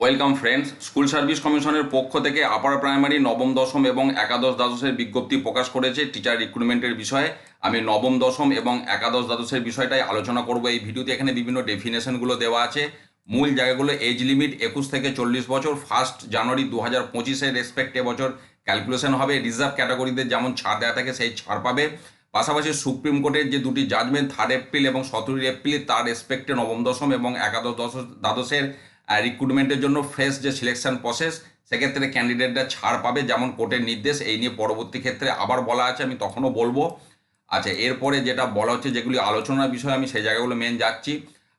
Welcome friends, school service কমিশনের পক্ষ থেকে আপার প্রাইমারি, নবম, দশম এবং একাদশ দ্বাদশের বিজ্ঞপ্তি প্রকাশ করেছে টিচার রিক্রুটমেন্টের বিষয়ে। আমি নবম, দশম এবং একাদশ দ্বাদশের বিষয়টাই আলোচনা করব। এই ভিডিওতে এখানে বিভিন্ন ডেফিনেশনগুলো দেওয়া আছে। মূল জায়গাগুলো এজ লিমিট একুশ থেকে চল্লিশ বছর ফার্স্ট জানুয়ারি দু হাজার পঁচিশের রেসপেক্ট এবছর ক্যালকুলেশন হবে রিজার্ভ ক্যাটাগরিতে যেমন ছাড় দেওয়া থাকে সেই ছাড় পাবে। পাশাপাশি সুপ্রিম কোর্টের যে দুটি জাজমেন্ট থার্ড এপ্রিল এবং সতেরোই এপ্রিল তার রেসপেক্টে নবম, দশম এবং একাদশ দশ দ্বাদশের রিক্রুটমেন্টের জন্য ফ্রেশ যে সিলেকশন প্রসেস সেক্ষেত্রে ক্যান্ডিডেটরা ছাড় পাবে, যেমন কোর্টের নির্দেশ, এই নিয়ে পরবর্তী ক্ষেত্রে আবার বলা আছে, আমি তখনও বলব। আচ্ছা এরপরে যেটা বলা হচ্ছে, যেগুলি আলোচনার বিষয়, আমি সেই জায়গাগুলো মেন যাচ্ছি।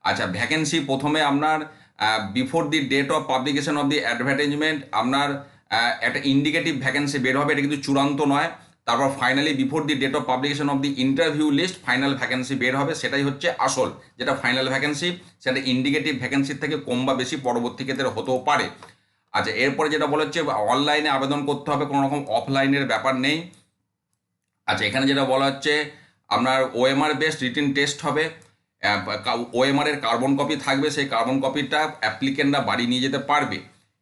আচ্ছা ভ্যাকেন্সি প্রথমে আপনার before the date of publication of the advertisement আপনার একটা ইন্ডিকেটিভ ভ্যাকেন্সি বের হবে, এটা কিন্তু চূড়ান্ত নয়। তারপর finally before the date of publication of the interview list final vacancy বের হবে, সেটাই হচ্ছে আসল। যেটা ফাইনাল ভ্যাকেন্সি সেটা ইন্ডিকেটিভ ভ্যাকেন্সির থেকে কম বা বেশি পরবর্তী ক্ষেত্রে হতেও পারে। আচ্ছা এরপরে যেটা বলা হচ্ছে অনলাইনে আবেদন করতে হবে, কোনো রকম অফলাইনের ব্যাপার নেই। আচ্ছা এখানে যেটা বলা হচ্ছে, আপনার ওএমআর বেসড রিটিন টেস্ট হবে। ওএমআর এর কার্বন কপি থাকবে, সেই কার্বন কপিটা অ্যাপ্লিকেন্টরা বাড়ি নিয়ে যেতে পারবে।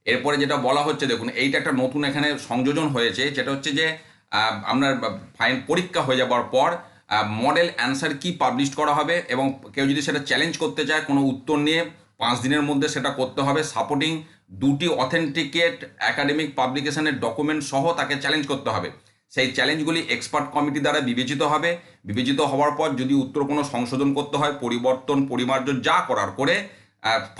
এরপরে যেটা বলা হচ্ছে, দেখুন, এইটা একটা নতুন এখানে সংযোজন হয়েছে, যেটা হচ্ছে যে আপনার ফাইন পরীক্ষা হয়ে যাবার পর মডেল অ্যান্সার কি পাবলিশ করা হবে এবং কেউ যদি সেটা চ্যালেঞ্জ করতে চায়, কোনো উত্তর নিয়ে পাঁচ দিনের মধ্যে সেটা করতে হবে। সাপোর্টিং দুটি অথেন্টিকেট একাডেমিক পাবলিকেশনের ডকুমেন্ট সহ তাকে চ্যালেঞ্জ করতে হবে। সেই চ্যালেঞ্জগুলি এক্সপার্ট কমিটি দ্বারা বিবেচিত হবে। বিবেচিত হওয়ার পর যদি উত্তর কোনো সংশোধন করতে হয়, পরিবর্তন, পরিমার্জন যা করার করে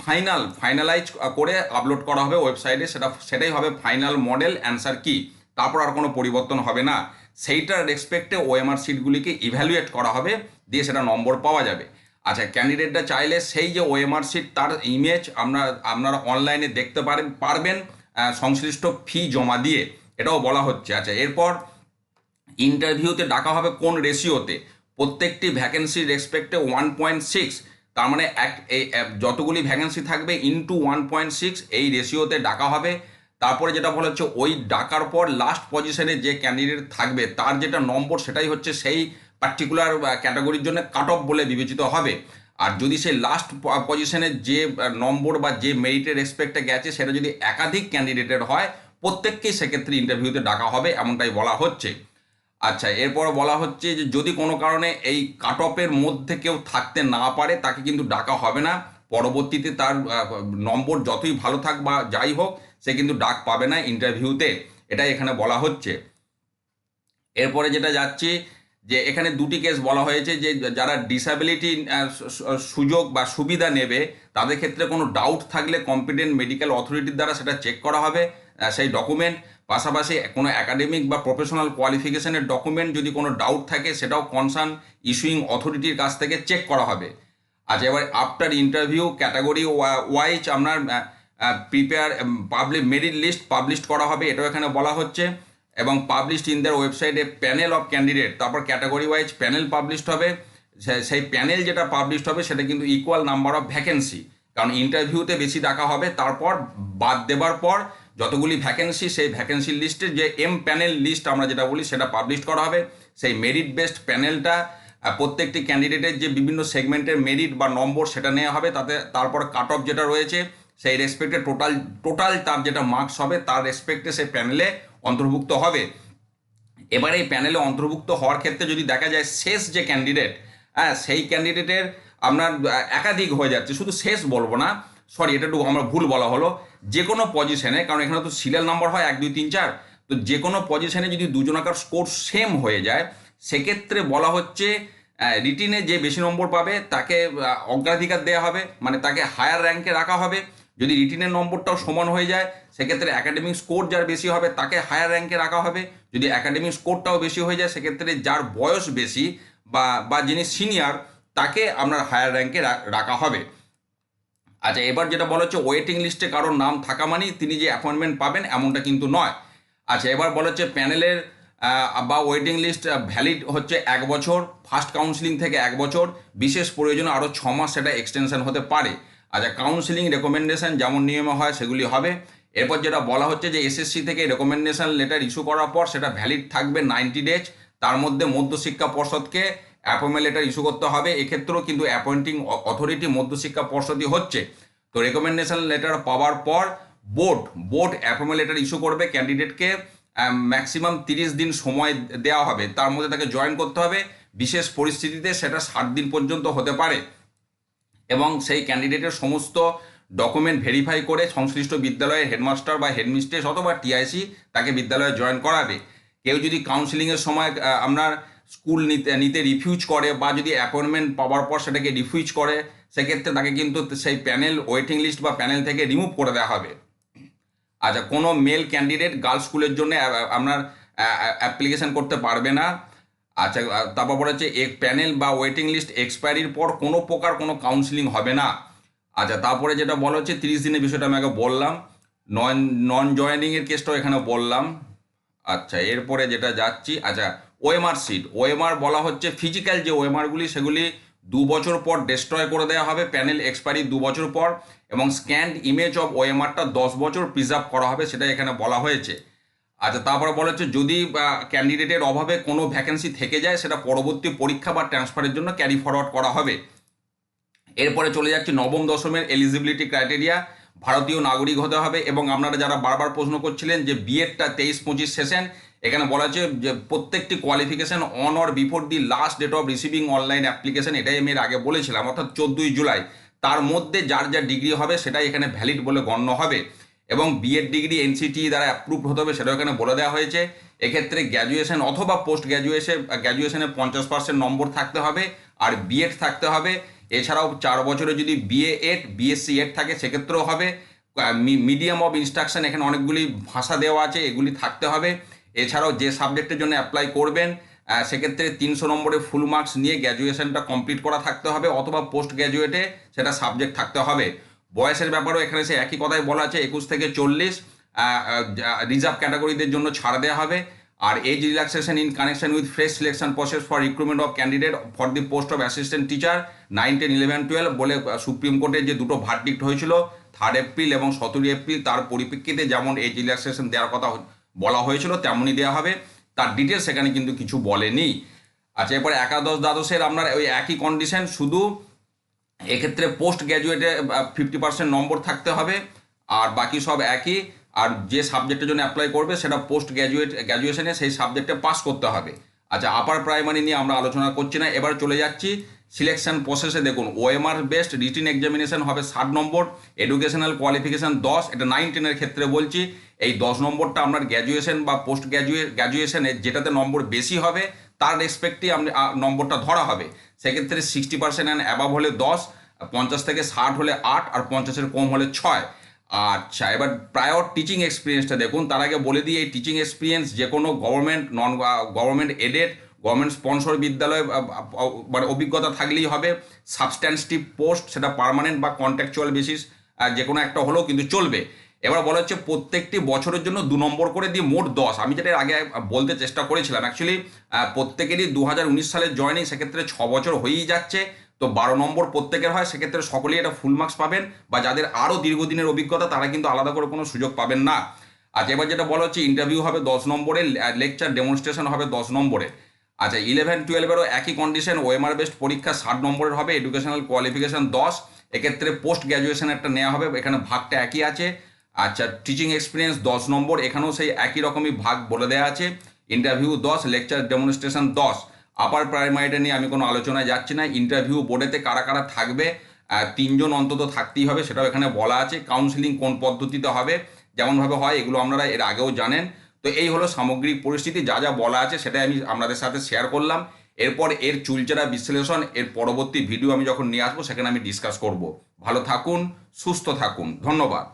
ফাইনাল ফাইনালাইজ করে আপলোড করা হবে ওয়েবসাইটে সেটা, সেটাই হবে ফাইনাল মডেল অ্যান্সার কি? তারপর আর কোনো পরিবর্তন হবে না। সেইটার রেসপেক্টে ওএমআর সিটগুলিকে ইভ্যালুয়েট করা হবে, দিয়ে সেটা নম্বর পাওয়া যাবে। আচ্ছা ক্যান্ডিডেটরা চাইলে সেই যে ওএমআর সিট তার ইমেজ আপনার আপনারা অনলাইনে দেখতে পারেন, পারবেন সংশ্লিষ্ট ফি জমা দিয়ে। এটাও বলা হচ্ছে। আচ্ছা এরপর ইন্টারভিউতে ডাকা হবে কোন রেশিওতে প্রত্যেকটি ভ্যাকেন্সির রেসপেক্টে ওয়ান পয়েন্ট সিক্স তার মানে এক- যতগুলি ভ্যাকেন্সি থাকবে ইন্টু ওয়ান পয়েন্ট সিক্স এই রেশিওতে ডাকা হবে। তারপরে যেটা বলা হচ্ছে ওই ডাকার পর লাস্ট পজিশনে যে ক্যান্ডিডেট থাকবে, তার যেটা নম্বর সেটাই হচ্ছে সেই পার্টিকুলার ক্যাটাগরির জন্য কাট অফ বলে বিবেচিত হবে। আর যদি সেই লাস্ট পজিশনে যে নম্বর বা যে মেরিটের রেসপেক্টে গেছে, সেটা যদি একাধিক ক্যান্ডিডেটের হয়, প্রত্যেককেই সেক্ষেত্রে ইন্টারভিউতে ডাকা হবে, এমনটাই বলা হচ্ছে। আচ্ছা এরপর বলা হচ্ছে যে যদি কোনো কারণে এই কাট অফের মধ্যে কেউ থাকতে না পারে, তাকে কিন্তু ডাকা হবে না। পরবর্তীতে তার নম্বর যতই ভালো থাক বা যাই হোক সে কিন্তু ডাক পাবে না ইন্টারভিউতে এটাই এখানে বলা হচ্ছে। এরপরে যেটা যাচ্ছি, যে এখানে দুটি কেস বলা হয়েছে যে যারা ডিসাবিলিটি সুযোগ বা সুবিধা নেবে, তাদের ক্ষেত্রে কোনো ডাউট থাকলে কম্পিটেন্ট মেডিকেল অথরিটির দ্বারা সেটা চেক করা হবে সেই ডকুমেন্ট পাশাপাশি কোনো একাডেমিক বা প্রফেশনাল কোয়ালিফিকেশনের ডকুমেন্ট যদি কোনো ডাউট থাকে, সেটাও কনসার্ন ইস্যুইং অথরিটির কাছ থেকে চেক করা হবে। আচ্ছা এবার আফটার ইন্টারভিউ ক্যাটাগরি ওয়াইজ আপনার prepare public merit list publish করা হবে, এটাও এখানে বলা হচ্ছে। এবং পাবলিশড ইন দেয়ার ওয়েবসাইটে প্যানেল অফ ক্যান্ডিডেট তারপর ক্যাটাগরি ওয়াইজ প্যানেল পাবলিশড হবে। সেই প্যানেল যেটা পাবলিশড হবে, সেটা কিন্তু ইকুয়াল নাম্বার অফ ভ্যাকেন্সি কারণ ইন্টারভিউতে বেশি ডাকা হবে, তারপর বাদ দেবার পর যতগুলি ভ্যাকেন্সি সেই ভ্যাকেন্সি লিস্টে যে এম প্যানেল লিস্ট আমরা যেটা বলি, সেটা পাবলিশ করা হবে। সেই মেরিট বেসড প্যানেলটা প্রত্যেকটি ক্যান্ডিডেটের যে বিভিন্ন সেগমেন্টের মেরিট বা নম্বর, সেটা নেওয়া হবে। তাতে, তারপর কাট অফ যেটা রয়েছে সেই রেসপেক্টে টোটাল টোটাল তার যেটা মার্কস হবে, তার রেসপেক্টে সেই প্যানেলে অন্তর্ভুক্ত হবে। এবারে এই প্যানেলে অন্তর্ভুক্ত হওয়ার ক্ষেত্রে যদি দেখা যায়, শেষ যে ক্যান্ডিডেট হ্যাঁ সেই ক্যান্ডিডেটের আপনার একাধিক হয়ে যাচ্ছে। শুধু শেষ বলব না সরি এটা একটু আমরা ভুল বলা হলো। যে কোনো পজিশনে কারণ এখানে তো সিরিয়াল নাম্বার হয় এক, দুই, তিন, চার, তো যে কোনো পজিশনে যদি দুজনাকার স্কোর সেম হয়ে যায়, সেক্ষেত্রে বলা হচ্ছে রিটিনে যে বেশি নম্বর পাবে, তাকে অগ্রাধিকার দেওয়া হবে মানে তাকে হায়ার র্যাঙ্কে রাখা হবে। যদি রিটিনের নম্বরটাও সমান হয়ে যায়, সেক্ষেত্রে একাডেমিক স্কোর যার বেশি হবে, তাকে হায়ার র্যাঙ্কে রাখা হবে। যদি একাডেমিক স্কোরটাও বেশি হয়ে যায়, সেক্ষেত্রে যার বয়স বেশি বা বা যিনি সিনিয়র তাকে আপনার হায়ার র্যাঙ্কে রাখা হবে। আচ্ছা এবার যেটা বলা হচ্ছে ওয়েটিং লিস্টে কারোর নাম থাকা মানেই তিনি যে অ্যাপয়েন্টমেন্ট পাবেন, এমনটা কিন্তু নয়। আচ্ছা এবার বলা হচ্ছে প্যানেলের বা ওয়েটিং লিস্ট ভ্যালিড হচ্ছে এক বছর ফার্স্ট কাউন্সিলিং থেকে এক বছর। বিশেষ প্রয়োজনে আরও ছ মাস সেটা এক্সটেনশন হতে পারে। আচ্ছা কাউন্সিলিং রেকমেন্ডেশন যেমন নিয়মে হয় সেগুলি হবে। এরপর যেটা বলা হচ্ছে যে এসএসসি থেকে রেকমেন্ডেশন লেটার ইস্যু করার পর সেটা ভ্যালিড থাকবে নাইনটি ডেজ তার মধ্যে মধ্যশিক্ষা পর্ষদকে অ্যাপয়েন্টমেন্ট লেটার ইস্যু করতে হবে। এক্ষেত্রেও কিন্তু অ্যাপয়েন্টিং অথরিটি মধ্যশিক্ষা পর্ষদই হচ্ছে। তো রেকমেন্ডেশন লেটার পাওয়ার পর board board appointment letter issue করবে। ক্যান্ডিডেটকে ম্যাক্সিমাম তিরিশ দিন সময় দেওয়া হবে। তার মধ্যে তাকে জয়েন করতে হবে। বিশেষ পরিস্থিতিতে সেটা ষাট দিন পর্যন্ত হতে পারে। এবং সেই ক্যান্ডিডেটের সমস্ত ডকুমেন্ট ভেরিফাই করে সংশ্লিষ্ট বিদ্যালয়ের হেডমাস্টার বা হেডমিস্ট্রেস অথবা টিআইসি তাকে বিদ্যালয়ে জয়েন করাবে। কেউ যদি কাউন্সিলিংয়ের সময় আপনার স্কুল নিতে নিতে রিফিউজ করে বা যদি অ্যাপয়েন্টমেন্ট পাওয়ার পর সেটাকে রিফিউজ করে, সেক্ষেত্রে তাকে কিন্তু সেই প্যানেল ওয়েটিং লিস্ট বা প্যানেল থেকে রিমুভ করে দেওয়া হবে। আচ্ছা কোনো মেল ক্যান্ডিডেট গার্লস স্কুলের জন্য আপনার অ্যাপ্লিকেশন করতে পারবে না। আচ্ছা তারপর বলা হচ্ছে এক প্যানেল বা ওয়েটিং লিস্ট এক্সপায়ারির পর কোনো প্রকার কোনো কাউন্সিলিং হবে না। আচ্ছা তারপরে যেটা বলা হচ্ছে, তিরিশ দিনের বিষয়টা আমি আগে বললাম। নন নন জয়েনিংয়ের কেসটাও এখানে বললাম। আচ্ছা এরপরে যেটা যাচ্ছি আচ্ছা ওএমআর সিট ওএমআর বলা হচ্ছে ফিজিক্যাল যে ওএমআরগুলি সেগুলি দু বছর পর ডেস্ট্রয় করে দেওয়া হবে, প্যানেল এক্সপায়ারি দু বছর পর, এবং স্ক্যান্ড ইমেজ অফ ওএমআরটা দশ বছর প্রিজার্ভ করা হবে সেটা এখানে বলা হয়েছে। আচ্ছা তারপরে বলা হচ্ছে যদি ক্যান্ডিডেটের অভাবে কোনো ভ্যাকেন্সি থেকে যায়, সেটা পরবর্তী পরীক্ষা বা ট্রান্সফারের জন্য ক্যারি ফরওয়ার্ড করা হবে। এরপরে চলে যাচ্ছে নবম দশমের এলিজিবিলিটি ক্রাইটেরিয়া ভারতীয় নাগরিক হতে হবে এবং আপনারা যারা বারবার প্রশ্ন করছিলেন যে বিএডটা তেইশ পঁচিশ সেশন এখানে বলা হচ্ছে যে প্রত্যেকটি qualification on or before the last date of receiving online application এটাই আমি এর আগে বলেছিলাম, অর্থাৎ চোদ্দোই জুলাই। তার মধ্যে যার যা ডিগ্রি হবে, সেটাই এখানে ভ্যালিড বলে গণ্য হবে। এবং বিএড ডিগ্রি এনসিটি দ্বারা অ্যাপ্রুভ হতে হবে, সেটাও এখানে বলে দেওয়া হয়েছে। এক্ষেত্রে গ্র্যাজুয়েশন অথবা পোস্ট গ্র্যাজুয়েশন গ্র্যাজুয়েশনে পঞ্চাশ পার্সেন্ট নম্বর থাকতে হবে আর বিএড থাকতে হবে। এছাড়াও চার বছরে যদি বিএ এড বিএসসি এড থাকে, সেক্ষেত্রেও হবে। মিডিয়াম অফ ইনস্ট্রাকশন এখানে অনেকগুলি ভাষা দেওয়া আছে, এগুলি থাকতে হবে। এছাড়াও যে সাবজেক্টের জন্য অ্যাপ্লাই করবেন সেক্ষেত্রে তিনশো নম্বরে ফুল মার্কস নিয়ে গ্র্যাজুয়েশনটা কমপ্লিট করা থাকতে হবে, অথবা পোস্ট গ্র্যাজুয়েটে সেটা সাবজেক্ট থাকতে হবে। বয়সের ব্যাপারেও এখানে সে একই কথাই বলা আছে, একুশ থেকে চল্লিশ রিজার্ভ ক্যাটাগরিদের জন্য ছাড় দেওয়া হবে। আর age relaxation in connection with fresh selection process for recruitment of candidate for the post of assistant teacher nine ten eleven twelve বলে সুপ্রিম কোর্টের যে দুটো ভার্ডিক্ট হয়েছিল থার্ড এপ্রিল এবং সতেরোই এপ্রিল তার পরিপ্রেক্ষিতে যেমন এজ রিল্যাক্সেশন দেওয়ার কথা বলা হয়েছিল, তেমনই দেওয়া হবে। তার ডিটেলস সেখানে কিন্তু কিছু বলেনি। আচ্ছা এরপর একাদশ দ্বাদশের আপনার ওই একই কন্ডিশন শুধু এক্ষেত্রে পোস্ট গ্র্যাজুয়েটে ফিফটি পার্সেন্ট নম্বর থাকতে হবে, আর বাকি সব একই, আর যে সাবজেক্টের জন্য অ্যাপ্লাই করবে সেটা পোস্ট গ্র্যাজুয়েট গ্র্যাজুয়েশনে সেই সাবজেক্টে পাস করতে হবে। আচ্ছা আপার প্রাইমারি নিয়ে আমরা আলোচনা করছি না, এবার চলে যাচ্ছি সিলেকশন প্রসেসে দেখুন ওএমআর বেস্ট রিটিন এক্সামিনেশন হবে ষাট নম্বর এডুকেশনাল কোয়ালিফিকেশান দশ, এটা নাইন টেনের ক্ষেত্রে বলছি। এই দশ নম্বরটা আপনার গ্র্যাজুয়েশন বা পোস্ট গ্র্যাজুয়েট গ্র্যাজুয়েশনে যেটাতে নম্বর বেশি হবে, তার রেসপেক্টই আপনি নম্বরটা ধরা হবে। সেক্ষেত্রে সিক্সটি পার্সেন্ট অ্যান্ড অ্যাবাভ হলে দশ পঞ্চাশ থেকে ষাট হলে আট, আর পঞ্চাশের কম হলে ছয়। আচ্ছা এবার প্রায়র টিচিং এক্সপিরিয়েন্সটা দেখুন, তার আগে বলে দিই, এই টিচিং এক্সপিরিয়েন্স যে কোনো government non government aided government sponsor বিদ্যালয় মানে অভিজ্ঞতা থাকলেই হবে। সাবস্ট্যান্সটিভ পোস্ট সেটা পার্মানেন্ট বা কন্ট্রাকচুয়াল বেসিস যে কোনো একটা হলেও কিন্তু চলবে। এবার বলা হচ্ছে প্রত্যেকটি বছরের জন্য দু নম্বর করে দিয়ে মোট দশ। আমি যেটা আগে বলতে চেষ্টা করেছিলাম অ্যাকচুয়ালি প্রত্যেকেরই দু হাজার উনিশ সালের জয়নিং সেক্ষেত্রে ছ বছর হয়েই যাচ্ছে। তো বারো নম্বর প্রত্যেকের হয়, সেক্ষেত্রে সকলেই এটা ফুল মার্কস পাবেন বা যাদের আরও দীর্ঘদিনের অভিজ্ঞতা, তারা কিন্তু আলাদা করে কোনো সুযোগ পাবেন না। আচ্ছা এবার যেটা বলা হচ্ছে ইন্টারভিউ হবে দশ নম্বরে লেকচার ডেমনস্ট্রেশন হবে দশ নম্বরে। আচ্ছা ইলেভেন টুয়েলভেরও একই কন্ডিশন ওএমআর বেস্ট পরীক্ষা ষাট নম্বরের হবে এডুকেশনাল কোয়ালিফিকেশন দশ। এক্ষেত্রে পোস্ট গ্র্যাজুয়েশন একটা নেওয়া হবে, এখানে ভাগটা একই আছে। আচ্ছা টিচিং এক্সপিরিয়েন্স দশ নম্বর, এখানেও সেই একই রকমই ভাগ বলে দেওয়া আছে। ইন্টারভিউ দশ লেকচার ডেমনস্ট্রেশন দশ। আপার প্রাইমারিটা নিয়ে আমি কোনো আলোচনায় যাচ্ছি না। ইন্টারভিউ বোর্ডেতে কারা কারা থাকবে তিনজন অন্তত থাকতেই হবে, সেটাও এখানে বলা আছে। কাউন্সিলিং কোন পদ্ধতিতে হবে, যেমনভাবে হয়, এগুলো আপনারা এর আগেও জানেন। তো এই হলো সামগ্রিক পরিস্থিতি, যা যা বলা আছে, সেটাই আমি আপনাদের সাথে শেয়ার করলাম। এরপর এর চুলচেরা বিশ্লেষণ, এর পরবর্তী ভিডিও আমি যখন নিয়ে আসব, সেখানে আমি ডিসকাস করব। ভালো থাকুন, সুস্থ থাকুন। ধন্যবাদ।